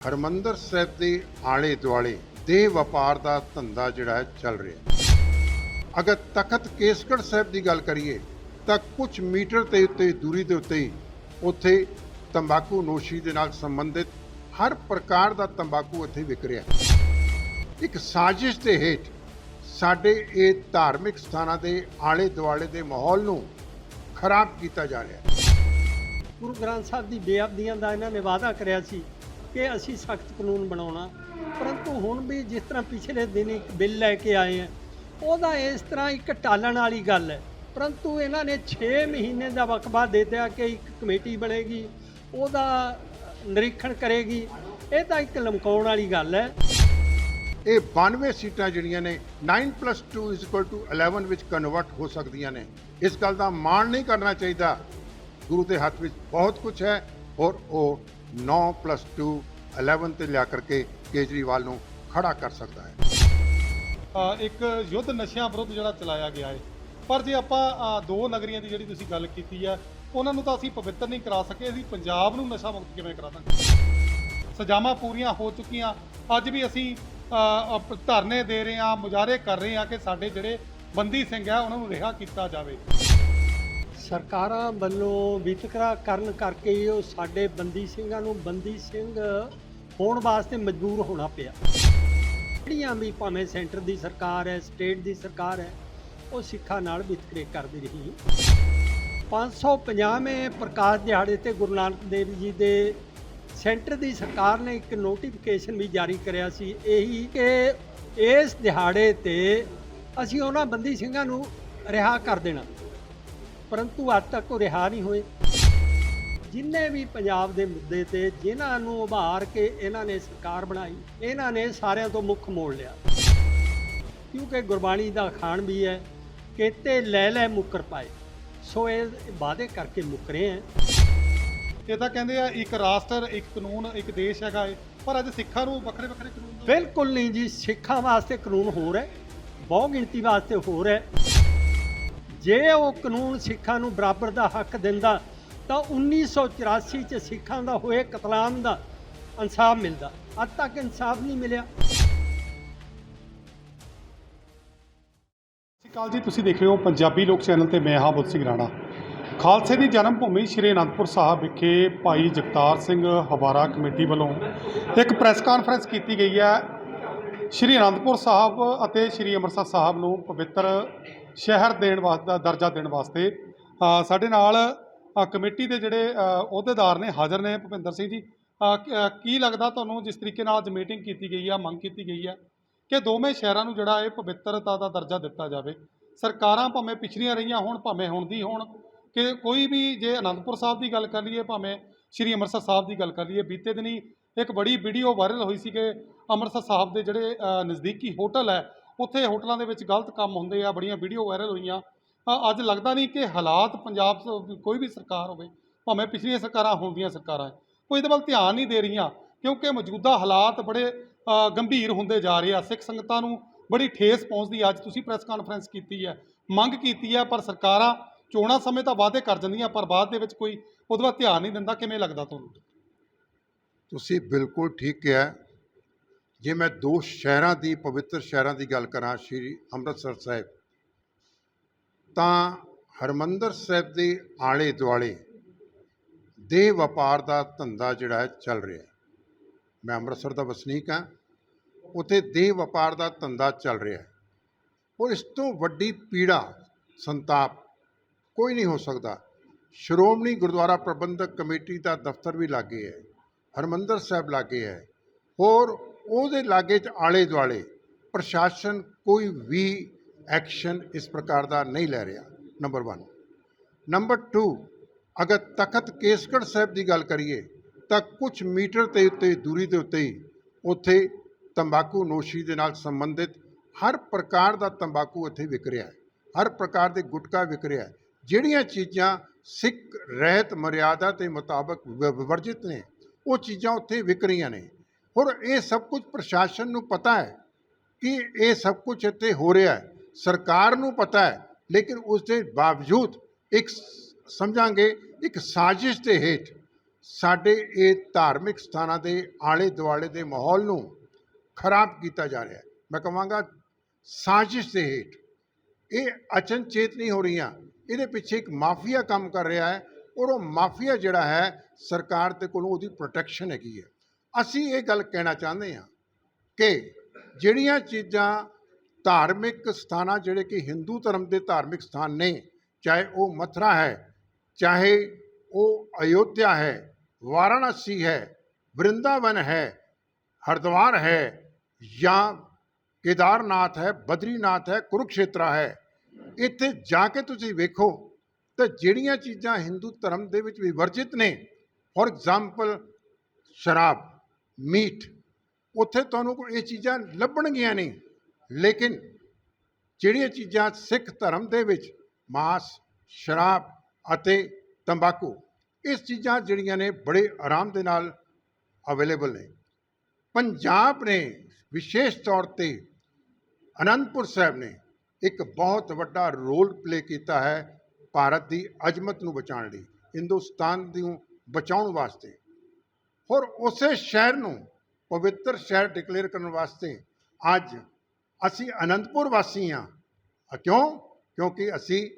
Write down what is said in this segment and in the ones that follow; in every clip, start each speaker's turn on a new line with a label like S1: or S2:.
S1: ਹਰਮੰਦਰ ਸਾਹਿਬ ਦੇ ਆਲੇ ਦੁਆਲੇ ਦੇਹ ਵਪਾਰ ਦਾ ਧੰਦਾ ਜਿਹੜਾ ਹੈ ਚੱਲ ਰਿਹਾ ਅਗਰ ਤਖਤ ਕੇਸਗੜ੍ਹ ਸਾਹਿਬ ਦੀ ਗੱਲ ਕਰੀਏ, ਤਾਂ ਕੁਝ ਮੀਟਰ ਤੇ ਉੱਤੇ, ਦੂਰੀ ਦੇ ਉੱਤੇ ਉੱਥੇ ਤੰਬਾਕੂ ਨੋਸ਼ੀ ਦੇ ਨਾਲ ਸੰਬੰਧਿਤ ਹਰ ਪ੍ਰਕਾਰ ਦਾ ਤੰਬਾਕੂ ਇੱਥੇ ਵਿਕ ਰਿਹਾ ਇੱਕ ਸਾਜ਼ਿਸ਼ ਦੇ ਹੇਠ ਸਾਡੇ ਇਹ ਧਾਰਮਿਕ ਸਥਾਨਾਂ ਦੇ ਆਲੇ ਦੁਆਲੇ ਦੇ ਮਾਹੌਲ ਨੂੰ ਖਰਾਬ ਕੀਤਾ ਜਾ ਰਿਹਾ
S2: ਗੁਰੂ ਗ੍ਰੰਥ ਸਾਹਿਬ ਦੀ ਬੇਅਬਦੀਆਂ ਦਾ ਇਹਨਾਂ ਨੇ ਵਾਅਦਾ ਕਰਿਆ ਸੀ ਕਿ ਅਸੀਂ ਸਖਤ ਕਾਨੂੰਨ ਬਣਾਉਣਾ। ਪਰੰਤੂ ਹੁਣ ਵੀ ਜਿਸ ਤਰ੍ਹਾਂ ਪਿਛਲੇ ਦਿਨ ਇੱਕ ਬਿੱਲ ਲੈ ਕੇ ਆਏ ਆ, ਉਹਦਾ ਇਸ ਤਰ੍ਹਾਂ ਇੱਕ ਟਾਲਣ ਵਾਲੀ ਗੱਲ ਹੈ। ਪਰੰਤੂ ਇਹਨਾਂ ਨੇ 6 ਮਹੀਨੇ ਦਾ ਵਕਫਾ ਦੇ ਦਿੱਤਾ ਕਿ ਇੱਕ ਕਮੇਟੀ ਬਣੇਗੀ, ਉਹਦਾ ਨਿਰੀਖਣ ਕਰੇਗੀ। ਇਹ ਤਾਂ ਇੱਕ ਲਮਕਾਉਣ ਵਾਲੀ ਗੱਲ ਹੈ।
S1: ਇਹ 92 ਸੀਟਾਂ ਜਿਹੜੀਆਂ ਨੇ 9 2 11 ਵਿੱਚ ਕਨਵਰਟ ਹੋ ਸਕਦੀਆਂ ਨੇ। ਇਸ ਗੱਲ ਦਾ ਮਾਣ ਨਹੀਂ ਕਰਨਾ ਚਾਹੀਦਾ। ਗੁਰੂ ਦੇ ਹੱਥ ਵਿੱਚ ਬਹੁਤ ਕੁਝ ਹੈ ਔਰ ਉਹ 9 2 11 ਤੇ ਲਿਆ ਕਰਕੇ ਕੇਜਰੀਵਾਲ ਨੂੰ ਖੜਾ ਕਰ ਸਕਦਾ ਹੈ।
S3: ਅ, ਇੱਕ ਯੁੱਧ ਨਸ਼ਿਆਂ ਵਿਰੁੱਧ ਜਿਹੜਾ ਚਲਾਇਆ ਗਿਆ ਹੈ। ਪਰ ਜੇ ਆਪਾਂ ਅ, ਦੋ ਨਗਰੀਆਂ ਦੀ ਜਿਹੜੀ ਤੁਸੀਂ ਗੱਲ ਕੀਤੀ ਹੈ ਉਹਨਾਂ ਨੂੰ ਤਾਂ ਅਸੀਂ ਪਵਿੱਤਰ ਨਹੀਂ ਕਰਾ ਸਕੇ ਅਸੀਂ ਪੰਜਾਬ ਨੂੰ ਨਸ਼ਾ ਮੁਕਤ ਕਿਵੇਂ ਕਰਾ ਦਾਂਗੇ? ਸਜ਼ਾਵਾਂ ਪੂਰੀਆਂ ਹੋ ਚੁੱਕੀਆਂ। ਅੱਜ ਵੀ ਅਸੀਂ ਅ, ਅਪ- ਧਰਨੇ ਦੇ ਰਹੇ ਹਾਂ ਮੁਜ਼ਾਹਰੇ ਕਰ ਰਹੇ ਹਾਂ ਕਿ ਸਾਡੇ ਜਿਹੜੇ ਬੰਦੀ ਸਿੰਘ ਹੈ ਉਹਨਾਂ ਨੂੰ ਰਿਹਾ ਕੀਤਾ ਜਾਵੇ।
S2: ਸਰਕਾਰਾਂ ਵੱਲੋਂ ਵਿਤਕਰਾ ਕਰਨ ਕਰਕੇ ਹੀ ਉਹ ਸਾਡੇ ਬੰਦੀ ਸਿੰਘਾਂ ਨੂੰ ਬੰਦੀ ਸਿੰਘ ਹੋਣ ਵਾਸਤੇ ਮਜਬੂਰ ਹੋਣਾ ਪਿਆ। ਜਿਹੜੀਆਂ ਵੀ ਭਾਵੇਂ ਸੈਂਟਰ ਦੀ ਸਰਕਾਰ ਹੈ, ਸਟੇਟ ਦੀ ਸਰਕਾਰ ਹੈ, ਉਹ ਸਿੱਖਾਂ ਨਾਲ ਵਿਤਕਰੇ ਕਰਦੀ ਰਹੀ। 550ਵੇਂ ਪ੍ਰਕਾਸ਼ ਦਿਹਾੜੇ ਤੇ ਗੁਰੂ ਨਾਨਕ ਦੇਵ ਜੀ ਦੇ ਸੈਂਟਰ ਦੀ ਸਰਕਾਰ ਨੇ ਇੱਕ ਨੋਟੀਫਿਕੇਸ਼ਨ ਵੀ ਜਾਰੀ ਕਰਿਆ ਸੀ, ਇਹੀ ਕਿ ਇਸ ਦਿਹਾੜੇ ਤੇ ਅਸੀਂ ਉਹਨਾਂ ਬੰਦੀ ਸਿੰਘਾਂ ਨੂੰ ਰਿਹਾ ਕਰ ਦੇਣਾ। ਪਰੰਤੂ ਅੱਜ ਤੱਕ ਉਹ ਰਿਹਾ ਨਹੀਂ ਹੋਏ। ਜਿੰਨੇ ਵੀ ਪੰਜਾਬ ਦੇ ਮੁੱਦੇ ਤੇ ਜਿਨ੍ਹਾਂ ਨੂੰ ਉਭਾਰ ਕੇ ਇਹਨਾਂ ਨੇ ਸਰਕਾਰ ਬਣਾਈ ਇਹਨਾਂ ਨੇ ਸਾਰਿਆਂ ਤੋਂ ਮੁੱਖ ਮੋੜ ਲਿਆ। ਕਿਉਂਕਿ ਗੁਰਬਾਣੀ ਦਾ ਅਖਾਣ ਵੀ ਹੈ ਕਿਤੇ ਲੈ ਲੈ ਮੁੱਕਰ ਪਾਏ। ਸੋ ਇਹ ਵਾਅਦੇ ਕਰਕੇ ਮੁੱਕਰੇ ਹੈ।
S3: ਇਹ ਤਾਂ ਕਹਿੰਦੇ ਆ ਇੱਕ ਰਾਸ਼ਟਰ ਇੱਕ ਕਾਨੂੰਨ ਇੱਕ ਦੇਸ਼ ਹੈਗਾ ਏ ਪਰ ਅੱਜ ਸਿੱਖਾਂ ਨੂੰ ਵੱਖਰੇ ਵੱਖਰੇ ਕਾਨੂੰਨ
S2: ਬਿਲਕੁਲ ਨਹੀਂ ਜੀ ਸਿੱਖਾਂ ਵਾਸਤੇ ਕਾਨੂੰਨ ਹੋਰ ਹੈ ਬਹੁ ਗਿਣਤੀ ਵਾਸਤੇ ਹੋਰ ਹੈ। ਜੇ ਉਹ ਕਾਨੂੰਨ ਸਿੱਖਾਂ ਨੂੰ ਬਰਾਬਰ ਦਾ ਹੱਕ ਦਿੰਦਾ, ਤਾਂ 1984 ਚ ਸਿੱਖਾਂ ਦਾ ਹੋਏ ਕਤਲਾਮ ਦਾ ਇਨਸਾਫ ਮਿਲਦਾ। ਅੱਜ ਤੱਕ ਇਨਸਾਫ ਨਹੀਂ ਮਿਲਿਆ।
S3: ਸਤਿ ਸ਼੍ਰੀ ਅਕਾਲ ਜੀ, ਤੁਸੀਂ ਦੇਖ ਰਹੇ ਹੋ ਪੰਜਾਬੀ ਲੋਕ ਚੈਨਲ ਤੇ ਮੈਂ ਹਾਂ ਬੁੱਧ ਸਿੰਘ ਰਾਣਾ। ਖਾਲਸੇ ਦੀ ਜਨਮ ਭੂਮੀ ਸ਼੍ਰੀ ਅਨੰਦਪੁਰ ਸਾਹਿਬ ਵਿਖੇ ਭਾਈ ਜਗਤਾਰ ਸਿੰਘ ਹਵਾਰਾ ਕਮੇਟੀ ਵੱਲੋਂ ਇੱਕ ਪ੍ਰੈਸ ਕਾਨਫਰੰਸ ਕੀਤੀ ਗਈ ਹੈ। ਸ਼੍ਰੀ ਅਨੰਦਪੁਰ ਸਾਹਿਬ ਅਤੇ ਸ਼੍ਰੀ ਅੰਮ੍ਰਿਤਸਰ ਸਾਹਿਬ ਨੂੰ ਪਵਿੱਤਰ ਸ਼ਹਿਰ ਦੇਣ ਵਾਸਤੇ ਦਰਜਾ ਦੇਣ ਵਾਸਤੇ। ਸਾਡੇ ਨਾਲ ਕਮੇਟੀ ਦੇ ਜਿਹੜੇ ਅਹੁਦੇਦਾਰ ਨੇ, ਹਾਜ਼ਰ ਨੇ ਭੁਪਿੰਦਰ ਸਿੰਘ ਜੀ। ਕੀ ਲੱਗਦਾ ਤੁਹਾਨੂੰ ਜਿਸ ਤਰੀਕੇ ਨਾਲ ਅੱਜ ਮੀਟਿੰਗ ਕੀਤੀ ਗਈ ਆ, ਮੰਗ ਕੀਤੀ ਗਈ ਹੈ ਕਿ ਦੋਵੇਂ ਸ਼ਹਿਰਾਂ ਨੂੰ ਜਿਹੜਾ ਇਹ ਪਵਿੱਤਰਤਾ ਦਾ ਦਰਜਾ ਦਿੱਤਾ ਜਾਵੇ? ਸਰਕਾਰਾਂ ਭਾਵੇਂ ਪਿਛਲੀਆਂ ਰਹੀਆਂ ਹੋਣ, ਭਾਵੇਂ ਹੁਣ ਦੀ ਹੋਣ, ਕਿ ਕੋਈ ਵੀ ਜੇ ਅਨੰਦਪੁਰ ਸਾਹਿਬ ਦੀ ਗੱਲ ਕਰ ਲਈਏ, ਭਾਵੇਂ ਸ਼੍ਰੀ ਅੰਮ੍ਰਿਤਸਰ ਸਾਹਿਬ ਦੀ ਗੱਲ ਕਰ ਲਈਏ, ਬੀਤੇ ਦਿਨੀ ਇੱਕ ਬੜੀ ਵੀਡੀਓ ਵਾਇਰਲ ਹੋਈ ਸੀ ਕਿ ਅੰਮ੍ਰਿਤਸਰ ਸਾਹਿਬ ਦੇ ਜਿਹੜੇ ਨਜ਼ਦੀਕੀ ਹੋਟਲ ਹੈ ਉੱਥੇ ਹੋਟਲਾਂ ਦੇ ਵਿੱਚ ਗਲਤ ਕੰਮ ਹੁੰਦੇ ਆ ਬੜੀਆਂ ਵੀਡੀਓ ਵਾਇਰਲ ਹੋਈਆਂ। ਅੱਜ ਲੱਗਦਾ ਨਹੀਂ ਕਿ ਹਾਲਾਤ ਪੰਜਾਬ ਕੋਈ ਵੀ ਸਰਕਾਰ ਹੋਵੇ ਭਾਵੇਂ ਪਿਛਲੀਆਂ ਸਰਕਾਰਾਂ ਹੁੰਦੀਆਂ ਸਰਕਾਰਾਂ ਹੈ, ਉਹ ਇਹਦੇ ਵੱਲ ਧਿਆਨ ਨਹੀਂ ਦੇ ਰਹੀਆਂ ਕਿਉਂਕਿ ਮੌਜੂਦਾ ਹਾਲਾਤ ਬੜੇ ਗੰਭੀਰ ਹੁੰਦੇ ਜਾ ਰਹੇ ਆ। ਸਿੱਖ ਸੰਗਤਾਂ ਨੂੰ ਬੜੀ ਠੇਸ ਪਹੁੰਚਦੀ ਆ। ਅੱਜ ਤੁਸੀਂ ਪ੍ਰੈਸ ਕਾਨਫਰੰਸ ਕੀਤੀ ਹੈ ਮੰਗ ਕੀਤੀ ਹੈ ਪਰ ਸਰਕਾਰਾਂ ਚੋਣਾਂ ਸਮੇਂ ਤਾਂ ਵਾਅਦੇ ਕਰ ਜਾਂਦੀਆਂ ਪਰ ਬਾਅਦ ਦੇ ਵਿੱਚ ਕੋਈ ਉਹਦੇ ਵੱਲ ਧਿਆਨ ਨਹੀਂ ਦਿੰਦਾ। ਕਿਵੇਂ ਲੱਗਦਾ ਤੁਹਾਨੂੰ?
S1: ਤੁਸੀਂ ਬਿਲਕੁਲ ਠੀਕ ਕਿਹਾ। ਜੇ ਮੈਂ ਦੋ ਸ਼ਹਿਰਾਂ ਦੀ, ਪਵਿੱਤਰ ਸ਼ਹਿਰਾਂ ਦੀ ਗੱਲ ਕਰਾਂ, ਸ਼੍ਰੀ ਅੰਮ੍ਰਿਤਸਰ ਸਾਹਿਬ, ਤਾਂ ਹਰਮੰਦਰ ਸਾਹਿਬ ਦੇ ਆਲੇ ਦੁਆਲੇ ਦੇਹ ਵਪਾਰ ਦਾ ਧੰਦਾ ਜਿਹੜਾ ਹੈ, ਚੱਲ ਰਿਹਾ ਮੈਂ ਅੰਮ੍ਰਿਤਸਰ ਦਾ ਵਸਨੀਕ ਹਾਂ। ਉੱਥੇ ਦੇਹ ਵਪਾਰ ਦਾ ਧੰਦਾ ਚੱਲ ਰਿਹਾ ਔਰ ਇਸ ਤੋਂ ਵੱਡੀ ਪੀੜਾ, ਸੰਤਾਪ ਕੋਈ ਨਹੀਂ ਹੋ ਸਕਦਾ। ਸ਼੍ਰੋਮਣੀ ਗੁਰਦੁਆਰਾ ਪ੍ਰਬੰਧਕ ਕਮੇਟੀ ਦਾ ਦਫ਼ਤਰ ਵੀ ਲਾਗੇ ਹੈ, ਹਰਮੰਦਰ ਸਾਹਿਬ ਲਾਗੇ ਹੈ। ਔਰ ਉਹਦੇ ਲਾਗੇ ਚ ਆਲੇ ਦੁਆਲੇ ਪ੍ਰਸ਼ਾਸਨ ਕੋਈ ਵੀ ਐਕਸ਼ਨ ਇਸ ਪ੍ਰਕਾਰ ਦਾ ਨਹੀਂ ਲੈ ਰਿਹਾ ਨੰਬਰ 1 ਨੰਬਰ 2 ਅਗਰ ਤਖਤ ਕੇਸਗੜ੍ਹ ਸਾਹਿਬ ਦੀ ਗੱਲ ਕਰੀਏ, ਤਾਂ ਕੁਝ ਮੀਟਰ ਤੇ ਉੱਤੇ, ਦੂਰੀ ਦੇ ਉੱਤੇ ਹੀ ਉੱਥੇ ਤੰਬਾਕੂ ਨੋਸ਼ੀ ਦੇ ਨਾਲ ਸੰਬੰਧਿਤ ਹਰ ਪ੍ਰਕਾਰ ਦਾ ਤੰਬਾਕੂ ਇੱਥੇ ਵਿਕ ਰਿਹਾ ਹੈ, ਹਰ ਪ੍ਰਕਾਰ ਦੇ ਗੁਟਕਾ ਵਿਕ ਰਿਹਾ ਹੈ। ਜਿਹੜੀਆਂ ਚੀਜ਼ਾਂ ਸਿੱਖ ਰਹਿਤ ਮਰਿਆਦਾ ਦੇ ਮੁਤਾਬਕ ਵ- ਵਰਜਿਤ ਨੇ, ਉਹ ਚੀਜ਼ਾਂ ਉੱਥੇ ਵਿਕ ਰਹੀਆਂ ਨੇ। ਔਰ ਇਹ ਸਭ ਕੁਝ ਪ੍ਰਸ਼ਾਸਨ ਨੂੰ ਪਤਾ ਹੈ ਕਿ ਇਹ ਸਭ ਕੁਝ ਇੱਥੇ ਹੋ ਰਿਹਾ ਹੈ। ਸਰਕਾਰ ਨੂੰ ਪਤਾ ਹੈ, ਲੇਕਿਨ ਉਸ ਦੇ ਬਾਵਜੂਦ ਇੱਕ ਸਮਝਾਂਗੇ, ਇੱਕ ਸਾਜ਼ਿਸ਼ ਦੇ ਹੇਠ ਸਾਡੇ ਇਹ ਧਾਰਮਿਕ ਸਥਾਨਾਂ ਦੇ ਆਲੇ ਦੁਆਲੇ ਦੇ ਮਾਹੌਲ ਨੂੰ ਖਰਾਬ ਕੀਤਾ ਜਾ ਰਿਹਾ ਹੈ। ਮੈਂ ਕਹਾਂਗਾ ਸਾਜ਼ਿਸ਼ ਦੇ ਹੇਠ। ਇਹ ਅਚਨਚੇਤ ਨਹੀਂ ਹੋ ਰਹੀਆਂ। ਇਹਦੇ ਪਿੱਛੇ ਇੱਕ ਮਾਫੀਆ ਕੰਮ ਕਰ ਰਿਹਾ ਹੈ ਔਰ ਉਹ ਮਾਫੀਆ ਜਿਹੜਾ ਹੈ, ਸਰਕਾਰ ਦੇ ਕੋਲੋਂ ਉਹਦੀ ਪ੍ਰੋਟੈਕਸ਼ਨ ਹੈਗੀ ਹੈ। ਅਸੀਂ ਇਹ ਗੱਲ ਕਹਿਣਾ ਚਾਹੁੰਦੇ ਹਾਂ ਕਿ ਜਿਹੜੀਆਂ ਚੀਜ਼ਾਂ ਧਾਰਮਿਕ ਸਥਾਨਾਂ, ਜਿਹੜੇ ਕਿ ਹਿੰਦੂ ਧਰਮ ਦੇ ਧਾਰਮਿਕ ਸਥਾਨ ਨੇ, ਚਾਹੇ ਉਹ ਮਥੁਰਾ ਹੈ, ਚਾਹੇ ਉਹ ਅਯੋਧਿਆ ਹੈ, ਵਾਰਾਣਸੀ ਹੈ, ਵਰਿੰਦਾਵਨ ਹੈ, ਹਰਿਦੁਆਰ ਹੈ ਜਾਂ ਕੇਦਾਰਨਾਥ ਹੈ, ਬਦਰੀਨਾਥ ਹੈ, ਕੁਰੂਕਸ਼ੇਤਰਾ ਹੈ, ਇੱਥੇ ਜਾ ਕੇ ਤੁਸੀਂ ਵੇਖੋ ਤਾਂ ਜਿਹੜੀਆਂ ਚੀਜ਼ਾਂ ਹਿੰਦੂ ਧਰਮ ਦੇ ਵਿੱਚ ਵਿਵਰਜਿਤ ਨੇ, ਫੋਰ ਐਗਜ਼ਾਮਪਲ ਸ਼ਰਾਬ ਮੀਟ। ਉੱਥੇ ਤੁਹਾਨੂੰ ਕੋਈ ਇਹ ਚੀਜ਼ਾਂ ਲੱਭਣਗੀਆਂ ਨਹੀਂ। ਲੇਕਿਨ ਜਿਹੜੀਆਂ ਚੀਜ਼ਾਂ ਸਿੱਖ ਧਰਮ ਦੇ ਵਿੱਚ ਮਾਸ, ਸ਼ਰਾਬ ਅਤੇ ਤੰਬਾਕੂ, ਇਸ ਚੀਜ਼ਾਂ ਜਿਹੜੀਆਂ ਨੇ ਬੜੇ ਆਰਾਮ ਦੇ ਨਾਲ ਅਵੇਲੇਬਲ ਨੇ। ਪੰਜਾਬ ਨੇ ਵਿਸ਼ੇਸ਼ ਤੌਰ ਤੇ ਅਨੰਦਪੁਰ ਸਾਹਿਬ ਨੇ ਇੱਕ ਬਹੁਤ ਵੱਡਾ ਰੋਲ ਪਲੇ ਕੀਤਾ ਹੈ ਭਾਰਤ ਦੀ ਅਜ਼ਮਤ ਨੂੰ ਬਚਾਉਣ ਲਈ, ਹਿੰਦੁਸਤਾਨ ਨੂੰ ਬਚਾਉਣ ਵਾਸਤੇ। ਔਰ ਉਸੇ ਸ਼ਹਿਰ ਨੂੰ ਪਵਿੱਤਰ ਸ਼ਹਿਰ ਡਿਕਲੇਅਰ ਕਰਨ ਵਾਸਤੇ ਅੱਜ ਅਸੀਂ ਅਨੰਦਪੁਰ ਵਾਸੀ ਹਾਂ। ਕਿਉਂ? ਕਿਉਂਕਿ ਅਸੀਂ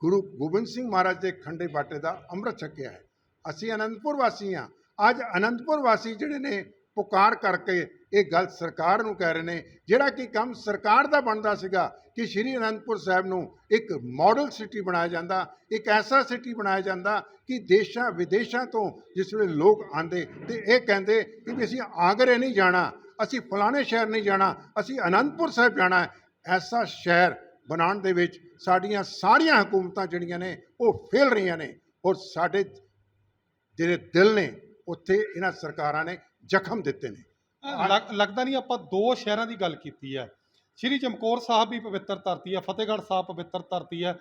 S1: ਗੁਰੂ ਗੋਬਿੰਦ ਸਿੰਘ ਮਹਾਰਾਜ ਦੇ ਖੰਡੇ ਬਾਟੇ ਦਾ ਅੰਮ੍ਰਿਤ ਛਕਿਆ ਹੈ। ਅਸੀਂ ਅਨੰਦਪੁਰ ਵਾਸੀ ਹਾਂ। ਅੱਜ ਅਨੰਦਪੁਰ ਵਾਸੀ ਜਿਹੜੇ ਨੇ ਪੁਕਾਰ ਕਰਕੇ ਇਹ ਗੱਲ ਸਰਕਾਰ ਨੂੰ ਕਹਿ ਰਹੇ ਨੇ। ਜਿਹੜਾ ਕਿ ਕੰਮ ਸਰਕਾਰ ਦਾ ਬਣਦਾ ਸੀਗਾ ਕਿ ਸ਼੍ਰੀ ਅਨੰਦਪੁਰ ਸਾਹਿਬ ਨੂੰ ਇੱਕ ਮਾਡਲ ਸਿਟੀ ਬਣਾਇਆ ਜਾਂਦਾ, ਇੱਕ ਐਸਾ ਸਿਟੀ ਬਣਾਇਆ ਜਾਂਦਾ ਕਿ ਦੇਸ਼ਾਂ ਵਿਦੇਸ਼ਾਂ ਤੋਂ ਜਿਸ ਵੇਲੇ ਲੋਕ ਆਂਦੇ ਤੇ ਇਹ ਕਹਿੰਦੇ ਕਿ ਵੀ ਅਸੀਂ ਆਗਰੇ ਨਹੀਂ ਜਾਣਾ, ਅਸੀਂ ਫਲਾਣੇ ਸ਼ਹਿਰ ਨਹੀਂ ਜਾਣਾ, ਅਸੀਂ ਅਨੰਦਪੁਰ ਸਾਹਿਬ ਜਾਣਾ ਐਸਾ ਸ਼ਹਿਰ ਬਣਾਉਣ ਦੇ ਵਿੱਚ ਸਾਡੀਆਂ ਸਾਰੀਆਂ ਹਕੂਮਤਾਂ ਜਿਹੜੀਆਂ ਨੇ ਉਹ ਫੇਲ ਰਹੀਆਂ ਨੇ ਔਰ ਸਾਡੇ ਜਿਹੜੇ ਦਿਲ ਨੇ ਉੱਥੇ ਇਹਨਾਂ ਸਰਕਾਰਾਂ ਨੇ ਜ਼ਖਮ ਦਿੱਤੇ ਨੇ।
S3: ਲੱਗ- ਲੱਗਦਾ ਨਹੀਂ ਆਪਾਂ ਦੋ ਸ਼ਹਿਰਾਂ ਦੀ ਗੱਲ ਕੀਤੀ ਹੈ। ਸ਼੍ਰੀ ਚਮਕੌਰ ਸਾਹਿਬ ਵੀ ਪਵਿੱਤਰ ਧਰਤੀ ਹੈ ਫਤਿਹਗੜ੍ਹ ਸਾਹਿਬ ਪਵਿੱਤਰ ਧਰਤੀ ਹੈ।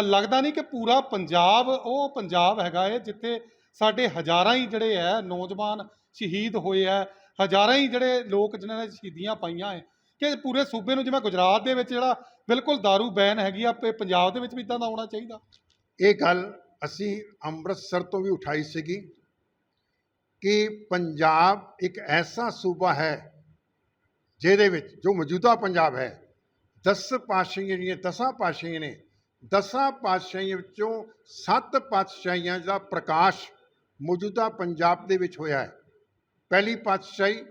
S3: ਅ, ਲੱਗਦਾ ਨਹੀਂ ਕਿ ਪੂਰਾ ਪੰਜਾਬ ਉਹ ਪੰਜਾਬ ਹੈਗਾ ਹੈ ਜਿੱਥੇ ਸਾਡੇ ਹਜ਼ਾਰਾਂ ਹੀ ਜਿਹੜੇ ਹੈ ਨੌਜਵਾਨ ਸ਼ਹੀਦ ਹੋਏ ਹੈ। ਹਜ਼ਾਰਾਂ ਹੀ ਜਿਹੜੇ ਲੋਕ ਜਿਨ੍ਹਾਂ ਨੇ ਸ਼ਹੀਦੀਆਂ ਪਾਈਆਂ ਹੈ ਕਿ ਪੂਰੇ ਸੂਬੇ ਨੂੰ ਜਿਵੇਂ ਗੁਜਰਾਤ ਦੇ ਵਿੱਚ ਜਿਹੜਾ ਬਿਲਕੁਲ दारू ਬੈਨ ਹੈਗੀ ਆ ਪ- ਪੰਜਾਬ ਦੇ ਵਿੱਚ ਵੀ ਇਦਾਂ ਦਾ ਹੋਣਾ ਚਾਹੀਦਾ?
S1: ਇਹ ਗੱਲ ਅਸੀਂ ਅੰਮ੍ਰਿਤਸਰ ਤੋਂ ਵੀ ਉਠਾਈ ਸੀਗੀ। ਕਿ ਪੰਜਾਬ ਇੱਕ ਐਸਾ ਸੂਬਾ ਹੈ ਜਿਹਦੇ ਵਿੱਚ ਜੋ ਮੌਜੂਦਾ ਪੰਜਾਬ ਹੈ 10 ਪਾਤਸ਼ਾਹੀਆਂ ਜਿਹੜੀਆਂ ਦਸਾਂ ਪਾਤਸ਼ਾਹੀਆਂ ਨੇ, ਦਸਾਂ ਪਾਤਸ਼ਾਹੀਆਂ ਵਿੱਚੋਂ ਸੱਤ ਪਾਤਸ਼ਾਹੀਆਂ ਦਾ ਪ੍ਰਕਾਸ਼ ਮੌਜੂਦਾ ਪੰਜਾਬ ਦੇ ਵਿੱਚ ਹੋਇਆ ਹੈ। ਪਹਿਲੀ ਪਾਤਸ਼ਾਹੀ,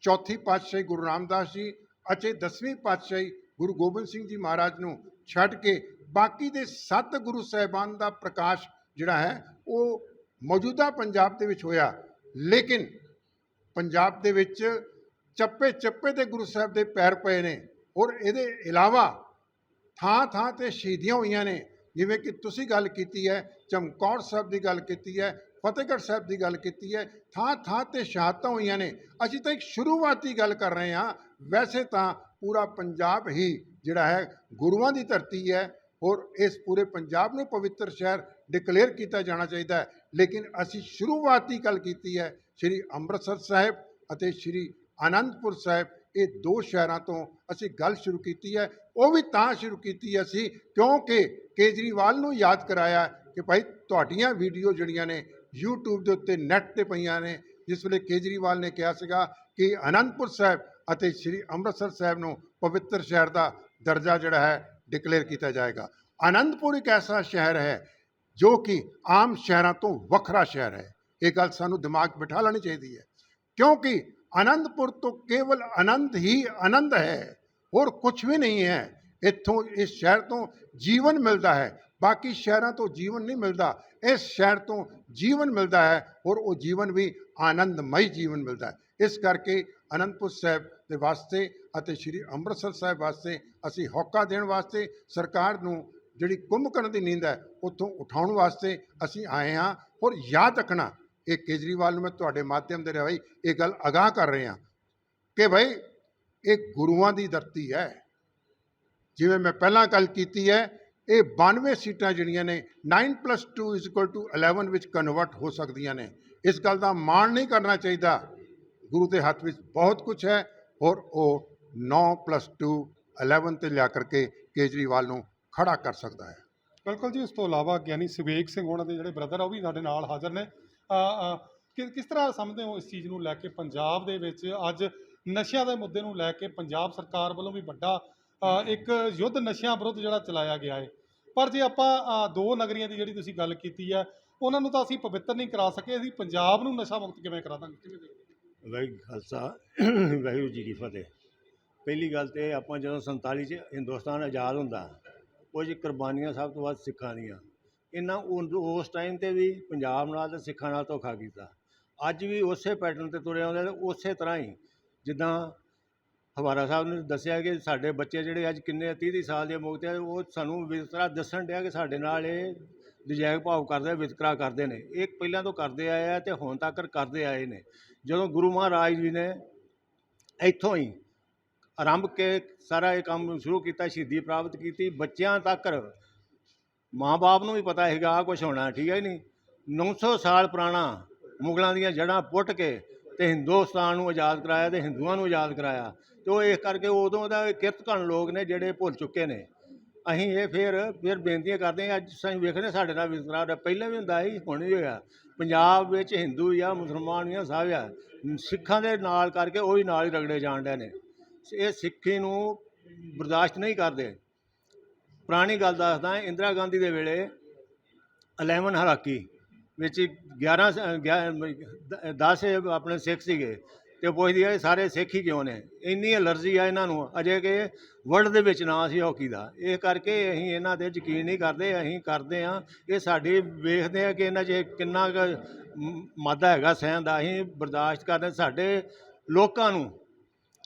S1: ਚੌਥੀ ਪਾਤਸ਼ਾਹੀ ਗੁਰੂ ਰਾਮਦਾਸ ਜੀ ਅਤੇ ਦਸਵੀਂ ਪਾਤਸ਼ਾਹੀ ਗੁਰੂ ਗੋਬਿੰਦ ਸਿੰਘ ਜੀ ਮਹਾਰਾਜ ਨੂੰ ਛੱਡ ਕੇ ਬਾਕੀ ਦੇ ਸੱਤ ਗੁਰੂ ਸਾਹਿਬਾਨ ਦਾ ਪ੍ਰਕਾਸ਼ ਜਿਹੜਾ ਹੈ, ਉਹ ਮੌਜੂਦਾ ਪੰਜਾਬ ਦੇ ਵਿੱਚ ਹੋਇਆ। ਲੇਕਿਨ ਪੰਜਾਬ ਦੇ ਵਿੱਚ ਚੱਪੇ ਚੱਪੇ ਤੇ ਗੁਰੂ ਸਾਹਿਬ ਦੇ ਪੈਰ ਪਏ ਨੇ ਔਰ ਇਹਦੇ ਇਲਾਵਾ ਥਾਂ ਥਾਂ ਤੇ ਸ਼ਹੀਦੀਆਂ ਹੋਈਆਂ ਨੇ। ਜਿਵੇਂ ਕਿ ਤੁਸੀਂ ਗੱਲ ਕੀਤੀ ਹੈ, ਚਮਕੌਰ ਸਾਹਿਬ ਦੀ ਗੱਲ ਕੀਤੀ ਹੈ, ਫਤਿਹਗੜ੍ਹ ਸਾਹਿਬ ਦੀ ਗੱਲ ਕੀਤੀ ਹੈ, ਥਾਂ ਥਾਂ ਤੇ ਸ਼ਹਾਦਤਾਂ ਹੋਈਆਂ ਨੇ। ਅਸੀਂ ਤਾਂ ਇੱਕ ਸ਼ੁਰੂਆਤੀ ਗੱਲ ਕਰ ਰਹੇ ਹਾਂ। ਵੈਸੇ ਤਾਂ ਪੂਰਾ ਪੰਜਾਬ ਹੀ ਜਿਹੜਾ ਹੈ ਗੁਰੂਆਂ ਦੀ ਧਰਤੀ ਹੈ। ਔਰ ਇਸ ਪੂਰੇ ਪੰਜਾਬ ਨੂੰ ਪਵਿੱਤਰ ਸ਼ਹਿਰ ਡਿਕਲੇਅਰ ਕੀਤਾ ਜਾਣਾ ਚਾਹੀਦਾ ਹੈ। ਲੇਕਿਨ ਅਸੀਂ ਸ਼ੁਰੂਆਤੀ ਗੱਲ ਕੀਤੀ ਹੈ, ਸ਼੍ਰੀ ਅੰਮ੍ਰਿਤਸਰ ਸਾਹਿਬ ਅਤੇ ਸ਼੍ਰੀ ਆਨੰਦਪੁਰ ਸਾਹਿਬ, ਇਹ ਦੋ ਸ਼ਹਿਰਾਂ ਤੋਂ ਅਸੀਂ ਗੱਲ ਸ਼ੁਰੂ ਕੀਤੀ ਹੈ। ਉਹ ਵੀ ਤਾਂ ਸ਼ੁਰੂ ਕੀਤੀ ਅਸੀਂ ਕਿਉਂਕਿ ਕੇਜਰੀਵਾਲ ਨੂੰ ਯਾਦ ਕਰਾਇਆ ਕਿ ਭਾਈ ਤੁਹਾਡੀਆਂ ਵੀਡੀਓ ਜਿਹੜੀਆਂ ਨੇ YouTube ਦੇ ਉੱਤੇ ਨੈੱਟ ਤੇ ਪਈਆਂ ਨੇ, ਜਿਸ ਵੇਲੇ ਕੇਜਰੀਵਾਲ ਨੇ ਕਿਹਾ ਸੀਗਾ ਕਿ ਆਨੰਦਪੁਰ ਸਾਹਿਬ ਅਤੇ ਸ਼੍ਰੀ ਅੰਮ੍ਰਿਤਸਰ ਸਾਹਿਬ ਨੂੰ ਪਵਿੱਤਰ ਸ਼ਹਿਰ ਦਾ ਦਰਜਾ ਜਿਹੜਾ ਹੈ ਡਿਕਲੇਅਰ ਕੀਤਾ ਜਾਏਗਾ ਆਨੰਦਪੁਰ ਇੱਕ ਐਸਾ ਸ਼ਹਿਰ ਹੈ ਜੋ ਕਿ ਆਮ ਸ਼ਹਿਰਾਂ ਤੋਂ ਵੱਖਰਾ ਸ਼ਹਿਰ ਹੈ ਇਹ ਗੱਲ ਸਾਨੂੰ ਦਿਮਾਗ ਬਿਠਾ ਲੈਣੀ ਚਾਹੀਦੀ ਹੈ ਕਿਉਂਕਿ ਆਨੰਦਪੁਰ ਤੋਂ ਕੇਵਲ ਆਨੰਦ ਹੀ ਆਨੰਦ ਹੈ ਹੋਰ ਕੁਝ ਵੀ ਨਹੀਂ ਹੈ ਇੱਥੋਂ ਇਸ ਸ਼ਹਿਰ ਤੋਂ ਜੀਵਨ ਮਿਲਦਾ ਹੈ ਬਾਕੀ ਸ਼ਹਿਰਾਂ ਤੋਂ ਜੀਵਨ ਨਹੀਂ ਮਿਲਦਾ ਇਸ ਸ਼ਹਿਰ ਤੋਂ ਜੀਵਨ ਮਿਲਦਾ ਹੈ ਔਰ ਉਹ ਜੀਵਨ ਵੀ ਆਨੰਦਮਈ ਜੀਵਨ ਮਿਲਦਾ ਹੈ ਇਸ ਕਰਕੇ ਅਨੰਦਪੁਰ ਸਾਹਿਬ ਦੇ ਵਾਸਤੇ ਅਤੇ ਸ੍ਰੀ ਅੰਮ੍ਰਿਤਸਰ ਸਾਹਿਬ ਵਾਸਤੇ ਅਸੀਂ ਹੌਕਾ ਦੇਣ ਵਾਸਤੇ ਸਰਕਾਰ ਨੂੰ ਜਿਹੜੀ ਕੁੰਭਕਰਨ ਦੀ ਨੀਂਦ ਹੈ, ਉੱਥੋਂ ਉਠਾਉਣ ਵਾਸਤੇ ਅਸੀਂ ਆਏ ਹਾਂ। ਔਰ ਯਾਦ ਰੱਖਣਾ, ਇਹ ਕੇਜਰੀਵਾਲ ਨੂੰ ਮੈਂ ਤੁਹਾਡੇ ਮਾਧਿਅਮ ਦੇ ਰਾਹੀਂ ਇਹ ਗੱਲ ਅਗਾਹ ਕਰ ਰਹੇ ਹਾਂ ਕਿ ਭਾਈ ਇਹ ਗੁਰੂਆਂ ਦੀ ਧਰਤੀ ਹੈ। ਜਿਵੇਂ ਮੈਂ ਪਹਿਲਾਂ ਗੱਲ ਕੀਤੀ ਹੈ, ਇਹ 92 ਸੀਟਾਂ ਜਿਹੜੀਆਂ ਨੇ 9 2 11 ਵਿੱਚ ਕਨਵਰਟ ਹੋ ਸਕਦੀਆਂ ਨੇ। ਇਸ ਗੱਲ ਦਾ ਮਾਣ ਨਹੀਂ ਕਰਨਾ ਚਾਹੀਦਾ। ਗੁਰੂ ਦੇ ਹੱਥ ਵਿੱਚ ਬਹੁਤ ਕੁਝ ਹੈ। ਔਰ ਉਹ 9 2 11 ਤੇ ਲਿਆ ਕਰਕੇ ਕੇਜਰੀਵਾਲ ਨੂੰ ਖੜਾ ਕਰ ਸਕਦਾ ਹੈ।
S3: ਬਿਲਕੁਲ ਜੀ ਉਸ ਤੋਂ ਇਲਾਵਾ ਗਿਆਨੀ ਸੁਵੇਗ ਸਿੰਘ ਉਹਨਾਂ ਦੇ ਜਿਹੜੇ ਬ੍ਰਦਰ ਆ, ਉਹ ਵੀ ਸਾਡੇ ਨਾਲ ਹਾਜ਼ਰ ਨੇ। ਕਿਸ ਤਰ੍ਹਾਂ ਸਮਝਦੇ ਹੋ ਇਸ ਚੀਜ਼ ਨੂੰ ਲੈ ਕੇ ਪੰਜਾਬ ਦੇ ਵਿੱਚ? ਅੱਜ ਨਸ਼ਿਆਂ ਦੇ ਮੁੱਦੇ ਨੂੰ ਲੈ ਕੇ ਪੰਜਾਬ ਸਰਕਾਰ ਵੱਲੋਂ ਵੀ ਵੱਡਾ ਇੱਕ ਯੁੱਧ ਨਸ਼ਿਆਂ ਵਿਰੁੱਧ ਜਿਹੜਾ ਚਲਾਇਆ ਗਿਆ ਹੈ। ਪਰ ਜੇ ਆਪਾਂ ਦੋ ਨਗਰੀਆਂ ਦੀ ਜਿਹੜੀ ਤੁਸੀਂ ਗੱਲ ਕੀਤੀ ਹੈ, ਉਹਨਾਂ ਨੂੰ ਤਾਂ ਅਸੀਂ ਪਵਿੱਤਰ ਨਹੀਂ ਕਰਾ ਸਕੇ, ਅਸੀਂ ਪੰਜਾਬ ਨੂੰ ਨਸ਼ਾ ਮੁਕਤ ਕਿਵੇਂ ਕਰਾ ਦਾਂਗੇ? ਕਿਵੇਂ ਦੇਖਦੇ
S4: ਵਾਹਿਗੁਰੂ ਖਾਲਸਾ, ਵਾਹਿਗੁਰੂ ਜੀ ਕੀ ਫਤਿਹ। ਪਹਿਲੀ ਗੱਲ ਤੇ ਆਪਾਂ ਜਦੋਂ 47 ਚ ਹਿੰਦੁਸਤਾਨ ਆਜ਼ਾਦ ਹੁੰਦਾ ਉਹ ਜੀ ਕੁਰਬਾਨੀਆਂ ਸਭ ਤੋਂ ਵੱਧ ਸਿੱਖਾਂ ਦੀਆਂ। ਇਹਨਾਂ ਉਨ- ਉਸ ਟਾਈਮ ਤੇ ਵੀ ਪੰਜਾਬ ਨਾਲ ਤੇ ਸਿੱਖਾਂ ਨਾਲ ਧੋਖਾ ਕੀਤਾ। ਅੱਜ ਵੀ ਉਸੇ ਪੈਟਰਨ ਤੇ ਤੁਰੇ ਆਉਂਦੇ ਤੇ ਉਸੇ ਤਰ੍ਹਾਂ ਹੀ। ਜਿੱਦਾਂ ਹਵਾਰਾ ਸਾਹਿਬ ਨੇ ਦੱਸਿਆ ਕਿ ਸਾਡੇ ਬੱਚੇ ਜਿਹੜੇ ਅੱਜ ਕਿੰਨੇ 30 30 ਸਾਲ ਦੇ ਮੁਕਤ ਆ ਉਹ ਸਾਨੂੰ ਵਿਤਕਰਾ ਦੱਸਣ ਡਿਆ ਕਿ ਸਾਡੇ ਨਾਲ ਇਹ ਨਜਾਇਜ਼ ਭਾਵ ਕਰਦੇ, ਵਿਤਕਰਾ ਕਰਦੇ ਨੇ। ਇਹ ਪਹਿਲਾਂ ਤੋਂ ਕਰਦੇ ਆਏ ਆ ਤੇ ਹੁਣ ਤੱਕ ਕਰਦੇ ਆਏ ਨੇ। ਜਦੋਂ ਗੁਰੂ ਮਹਾਰਾਜ ਜੀ ਨੇ ਇੱਥੋਂ ਹੀ ਆਰੰਭ ਕੇ ਸਾਰਾ ਇਹ ਕੰਮ ਸ਼ੁਰੂ ਕੀਤਾ, ਸ਼ਹੀਦੀ ਪ੍ਰਾਪਤ ਕੀਤੀ, ਬੱਚਿਆਂ ਤੱਕ ਮਾਂ-ਬਾਪ ਨੂੰ ਵੀ ਪਤਾ ਹੈਗਾ ਆ ਕੁਝ ਹੋਣਾ, ਠੀਕ ਹੈ ਨਹੀਂ? 900 ਸਾਲ ਪੁਰਾਣਾ ਮੁਗਲਾਂ ਦੀਆਂ ਜੜ੍ਹਾਂ ਪੁੱਟ ਕੇ ਤੇ ਹਿੰਦੁਸਤਾਨ ਨੂੰ ਆਜ਼ਾਦ ਕਰਾਇਆ ਤੇ ਹਿੰਦੂਆਂ ਨੂੰ ਆਜ਼ਾਦ ਕਰਾਇਆ ਤੇ ਉਹ ਇਸ ਕਰਕੇ ਉਦੋਂ ਦਾ ਕਿਰਤ ਕਿਰਤਕਣ ਲੋਕ ਨੇ ਜਿਹੜੇ ਭੁੱਲ ਚੁੱਕੇ ਨੇ। ਅਸੀਂ ਇਹ ਫਿਰ ਫਿਰ ਬੇਨਤੀਆਂ ਕਰਦੇ ਹਾਂ, ਅੱਜ ਅਸੀਂ ਵੇਖਦੇ ਸਾਡੇ ਨਾਲ ਵਿਤਕਰਾ ਪਹਿਲਾਂ ਵੀ ਹੁੰਦਾ ਸੀ, ਹੁਣ ਵੀ ਹੋਇਆ। ਪੰਜਾਬ ਵਿੱਚ ਹਿੰਦੂ ਜਾਂ ਮੁਸਲਮਾਨ ਜਾਂ ਸਭ ਆ। ਸਿੱਖਾਂ ਦੇ ਨਾਲ ਕਰਕੇ ਉਹ ਵੀ ਨਾਲ ਹੀ ਰਗੜੇ ਜਾਣ ਡਏ ਨੇ। ਇਹ ਸਿੱਖੀ ਨੂੰ ਬਰਦਾਸ਼ਤ ਨਹੀਂ ਕਰਦੇ। ਪੁਰਾਣੀ ਗੱਲ ਦੱਸਦਾ, ਇੰਦਰਾ ਗਾਂਧੀ ਦੇ ਵੇਲੇ 11 ਹਰਾਕੀ ਵਿੱਚ 11 10 ਆਪਣੇ ਸਿੱਖ ਸੀਗੇ। ਤੇ ਪੁੱਛਦੀ ਆ, ਇਹ ਸਾਰੇ ਸਿੱਖ ਹੀ ਕਿਉਂ ਨੇ? ਇੰਨੀ ਅਲਰਜੀ ਆ ਇਹਨਾਂ ਨੂੰ। ਅਜੇ ਕਿ ਵਰਲਡ ਦੇ ਵਿੱਚ ਨਾਂ ਸੀ ਹਾਕੀ ਦਾ। ਇਹ ਕਰਕੇ ਅਸੀਂ ਇਹਨਾਂ ਤੇ ਯਕੀਨ ਨਹੀਂ ਕਰਦੇ, ਅਸੀਂ ਕਰਦੇ ਆ ਇਹ ਸਾਡੀ, ਵੇਖਦੇ ਆ ਕਿ ਇਹਨਾਂ 'ਚ ਕਿੰਨਾ ਕੁ ਮਾਦਾ ਹੈਗਾ, ਸਹਿਣ ਦਾ। ਅਸੀਂ ਬਰਦਾਸ਼ਤ ਕਰਦੇ ਸਾਡੇ ਲੋਕਾਂ ਨੂੰ।